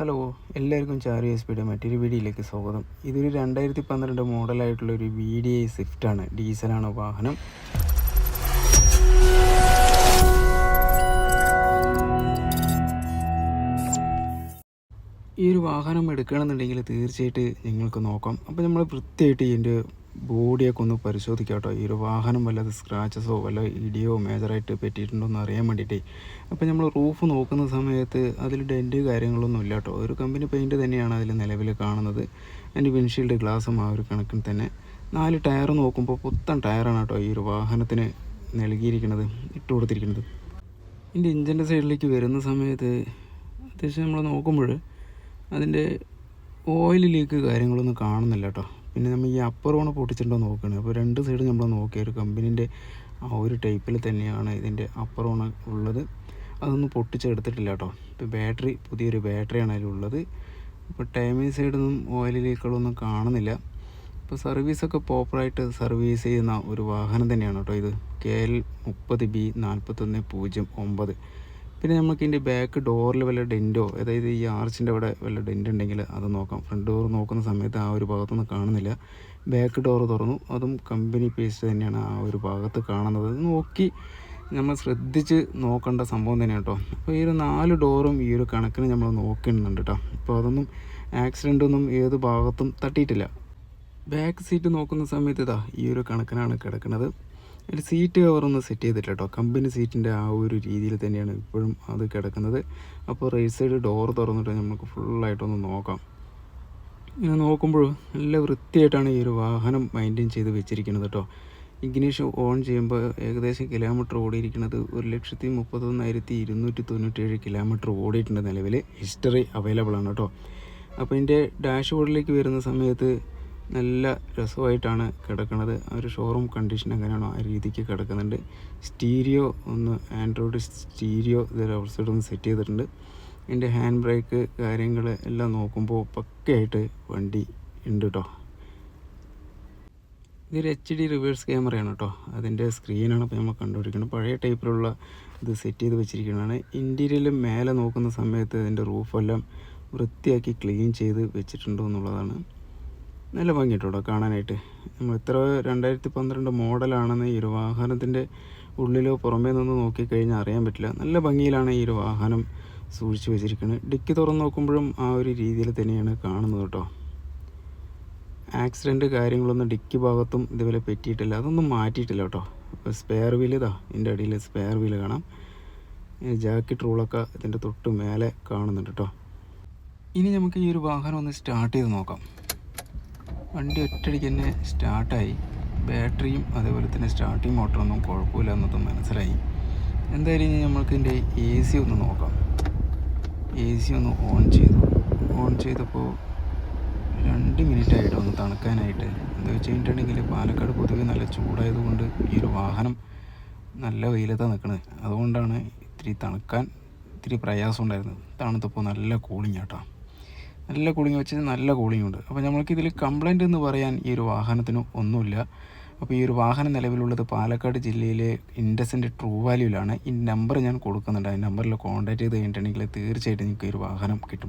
Hello എല്ലാവർക്കും ചാരി S പിയുടെ മറ്റൊരു വീഡിയോയിലേക്ക് സ്വാഗതം. ഇതൊരു രണ്ടായിരത്തി പന്ത്രണ്ട് മോഡലായിട്ടുള്ള ഒരു വി ഡി ഐ സ്വിഫ്റ്റാണ് ഡീസലാണ് വാഹനം. ഈ ഒരു വാഹനം എടുക്കണമെന്നുണ്ടെങ്കിൽ തീർച്ചയായിട്ടും നിങ്ങൾക്ക് നോക്കാം. അപ്പോൾ നമ്മൾ വൃത്തിയായിട്ട് ഇതിന്റെ ബോഡിയൊക്കെ ഒന്ന് പരിശോധിക്കാം കേട്ടോ ഈ ഒരു വാഹനം വല്ലത് സ്ക്രാച്ചസോ വല്ല ഇടിയോ മേജറായിട്ട് പറ്റിയിട്ടുണ്ടോ എന്ന് അറിയാൻ വേണ്ടിയിട്ട്. അപ്പോൾ നമ്മൾ റൂഫ് നോക്കുന്ന സമയത്ത് അതിൽ ഡെന്റ് കാര്യങ്ങളൊന്നും ഇല്ല കേട്ടോ ഒരു കമ്പനി പെയിന്റ് തന്നെയാണ് അതിൽ നിലവിൽ കാണുന്നത്. അതിന്റെ വിൻഷീൽഡ് ഗ്ലാസും ആ ഒരു കണക്കിന് തന്നെ. നാല് ടയർ നോക്കുമ്പോൾ പുത്തൻ ടയറാണ് കേട്ടോ ഈ ഒരു വാഹനത്തിന് നൽകിയിരിക്കുന്നത് ഇട്ട് കൊടുത്തിരിക്കുന്നത്. ഇതിന്റെ ഇഞ്ചിന്റെ സൈഡിലേക്ക് വരുന്ന സമയത്ത് അത്യാവശ്യം നമ്മൾ നോക്കുമ്പോൾ അതിന്റെ ഓയിൽ ലീക്ക് കാര്യങ്ങളൊന്നും കാണുന്നില്ല കേട്ടോ പിന്നെ നമ്മൾ ഈ അപ്പർ ഓണ് പൊട്ടിച്ചിട്ടുണ്ടോ നോക്കുകയാണ്. അപ്പോൾ രണ്ട് സൈഡ് നമ്മൾ നോക്കിയ ഒരു കമ്പനീന്റെ ആ ഒരു ടൈപ്പിൽ തന്നെയാണ് ഇതിന്റെ അപ്പർ ഓണ് ഉള്ളത്. അതൊന്നും പൊട്ടിച്ചെടുത്തിട്ടില്ല കേട്ടോ ഇപ്പോൾ ബാറ്ററി പുതിയൊരു ബാറ്ററിയാണ് അതിലുള്ളത്. ഇപ്പോൾ ടൈമിംഗ് സൈഡൊന്നും ഓയിൽ ലീക്കുകളൊന്നും കാണുന്നില്ല. ഇപ്പോൾ സർവീസൊക്കെ പ്രോപ്പറായിട്ട് സർവീസ് ചെയ്യുന്ന ഒരു വാഹനം തന്നെയാണ് കേട്ടോ ഇത്. കെ എൽ മുപ്പത് ബി നാൽപ്പത്തൊന്ന് പൂജ്യം ഒമ്പത്. പിന്നെ നമുക്ക് ഇതിന്റെ ബാക്ക് ഡോറിൽ വല്ല ഡെന്റോ അതായത് ഈ ആർച്ചിന്റെ അവിടെ വല്ല ഡെന്റ് ഉണ്ടെങ്കിൽ അത് നോക്കാം. ഫ്രണ്ട് ഡോർ നോക്കുന്ന സമയത്ത് ആ ഒരു ഭാഗത്തൊന്നും കാണുന്നില്ല. ബാക്ക് ഡോർ തുറന്നു. അതും കമ്പനി പേസ്റ്റ് തന്നെയാണ് ആ ഒരു ഭാഗത്ത് കാണുന്നത്. നോക്കി നമ്മൾ ശ്രദ്ധിച്ച് നോക്കേണ്ട സംഭവം തന്നെയാണ് കേട്ടോ. അപ്പോൾ ഈ ഒരു നാല് ഡോറും ഈ ഒരു കണക്കിന് നമ്മൾ നോക്കുന്നുണ്ട് കേട്ടോ. അപ്പോൾ അതൊന്നും ആക്സിഡന്റ് ഒന്നും ഏത് ഭാഗത്തും തട്ടിയിട്ടില്ല. ബാക്ക് സീറ്റ് നോക്കുന്ന സമയത്ത് ഇതാ ഈ ഒരു കണക്കിനാണ് കിടക്കുന്നത്. ഒരു സീറ്റ് കവറൊന്നും സെറ്റ് ചെയ്തിട്ടില്ല കേട്ടോ കമ്പനി സീറ്റിന്റെ ആ ഒരു രീതിയിൽ തന്നെയാണ് ഇപ്പോഴും അത് കിടക്കുന്നത്. അപ്പോൾ റൈറ്റ് സൈഡ് ഡോർ തുറന്നിട്ട് നമുക്ക് ഫുള്ളായിട്ടൊന്ന് നോക്കാം. ഇങ്ങനെ നോക്കുമ്പോൾ നല്ല വൃത്തിയായിട്ടാണ് ഈ ഒരു വാഹനം മെയിന്റെയിൻ ചെയ്ത് വെച്ചിരിക്കുന്നത് കേട്ടോ ഇഗ്നീഷ് ഓൺ ചെയ്യുമ്പോൾ ഏകദേശം കിലോമീറ്റർ ഓടിയിരിക്കുന്നത് ഒരു ലക്ഷത്തി മുപ്പത്തൊന്നായിരത്തി ഇരുന്നൂറ്റി തൊണ്ണൂറ്റേഴ് കിലോമീറ്റർ ഓടിയിട്ടുണ്ട് നിലവിൽ. ഹിസ്റ്ററി അവൈലബിൾ ആണ് കേട്ടോ അപ്പോൾ ഇതിന്റെ ഡാഷ്ബോർഡിലേക്ക് വരുന്ന സമയത്ത് നല്ല രസമായിട്ടാണ് കിടക്കുന്നത് ആ ഒരു ഷോറൂം കണ്ടീഷൻ എങ്ങനെയാണോ ആ രീതിക്ക് കിടക്കുന്നുണ്ട്. സ്റ്റീരിയോ ഒന്ന് ആൻഡ്രോയിഡ് സ്റ്റീരിയോ ഇതൊരു ഔട്ട് സൈഡ് ഒന്ന് സെറ്റ് ചെയ്തിട്ടുണ്ട്. എന്റെ ഹാൻഡ് ബ്രേക്ക് കാര്യങ്ങൾ എല്ലാം നോക്കുമ്പോൾ പക്കയായിട്ട് വണ്ടി ഉണ്ട് കേട്ടോ ഇതൊരു എച്ച് ഡി റിവേഴ്സ് ക്യാമറയാണ് കേട്ടോ അതിന്റെ സ്ക്രീനാണ് ഇപ്പോൾ നമ്മൾ കണ്ടുപിടിക്കുന്നത്. പഴയ ടൈപ്പിലുള്ള ഇത് സെറ്റ് ചെയ്ത് വെച്ചിരിക്കുന്നതാണ്. ഇന്റീരിയലും മേലെ നോക്കുന്ന സമയത്ത് അതിന്റെ റൂഫെല്ലാം വൃത്തിയാക്കി ക്ലീൻ ചെയ്ത് വെച്ചിട്ടുണ്ടോ എന്നുള്ളതാണ്. നല്ല ഭംഗിയിട്ടോ കാണാനായിട്ട്. നമ്മൾ ഇത്ര രണ്ടായിരത്തി പന്ത്രണ്ട് മോഡലാണെന്ന് ഈ ഒരു വാഹനത്തിന്റെ ഉള്ളിലോ പുറമേ നിന്ന് നോക്കിക്കഴിഞ്ഞാൽ അറിയാൻ പറ്റില്ല. നല്ല ഭംഗിയിലാണ് ഈ ഒരു വാഹനം സൂക്ഷിച്ചു വെച്ചിരിക്കുന്നത് ഡിക്കി തുറന്ന് നോക്കുമ്പോഴും ആ ഒരു രീതിയിൽ തന്നെയാണ് കാണുന്നത് കേട്ടോ. ആക്സിഡന്റ് കാര്യങ്ങളൊന്നും ഡിക്കി ഭാഗത്തും ഇതുപോലെ പറ്റിയിട്ടില്ല. അതൊന്നും മാറ്റിയിട്ടില്ല കേട്ടോ. സ്പെയർ വീൽ ഇതാ ഇതിന്റെ അടിയിൽ സ്പെയർ വീൽ കാണാം. ജാക്കറ്റ് റൂളൊക്കെ ഇതിന്റെ തൊട്ട് മേലെ കാണുന്നുണ്ട് കേട്ടോ. ഇനി നമുക്ക് ഈ ഒരു വാഹനം ഒന്ന് സ്റ്റാർട്ട് ചെയ്ത് നോക്കാം. വണ്ടി ഒറ്റയടിക്ക് തന്നെ സ്റ്റാർട്ടായി. ബാറ്ററിയും അതേപോലെ തന്നെ സ്റ്റാർട്ടിങ് മോട്ടറൊന്നും കുഴപ്പമില്ല എന്നതും മനസ്സിലായി. എന്തായാലും ഇനി നമ്മൾക്ക് ഇതിന്റെ എ സി ഒന്ന് നോക്കാം. എ സി ഒന്ന് ഓൺ ചെയ്തു. ഓൺ ചെയ്തപ്പോൾ രണ്ട് മിനിറ്റ് ആയിട്ട് ഒന്ന് തണുക്കാനായിട്ട്. എന്താ വെച്ച് കഴിഞ്ഞിട്ടുണ്ടെങ്കിൽ പാലക്കാട് പൊതുവെ നല്ല ചൂടായതുകൊണ്ട് ഈ ഒരു വാഹനം നല്ല വെയിലത്താണ് നിൽക്കുന്നത് അതുകൊണ്ടാണ് ഇത്തിരി തണുക്കാൻ ഇത്തിരി പ്രയാസം ഉണ്ടായിരുന്നത്. തണുത്തപ്പോൾ നല്ല കൂളിങ് കേട്ടോ നല്ല കൂളിംഗ് വെച്ച് നല്ല കൂളിംഗ് ഉണ്ട്. അപ്പോൾ നമ്മൾക്ക് ഇതിൽ കംപ്ലൈന്റ് എന്ന് പറയാൻ ഈ ഒരു വാഹനത്തിന് ഒന്നുമില്ല. അപ്പോൾ ഈ ഒരു വാഹനം നിലവിലുള്ളത് പാലക്കാട് ജില്ലയിലെ ഇൻഡസിന്റെ ട്രൂ വാല്യൂലാണ് ഈ നമ്പർ ഞാൻ കൊടുക്കുന്നുണ്ട്. ആ നമ്പറിൽ കോൺടാക്ട് ചെയ്ത് കഴിഞ്ഞിട്ടുണ്ടെങ്കിൽ തീർച്ചയായിട്ടും നിങ്ങൾക്ക് ഈ ഒരു വാഹനം കിട്ടും.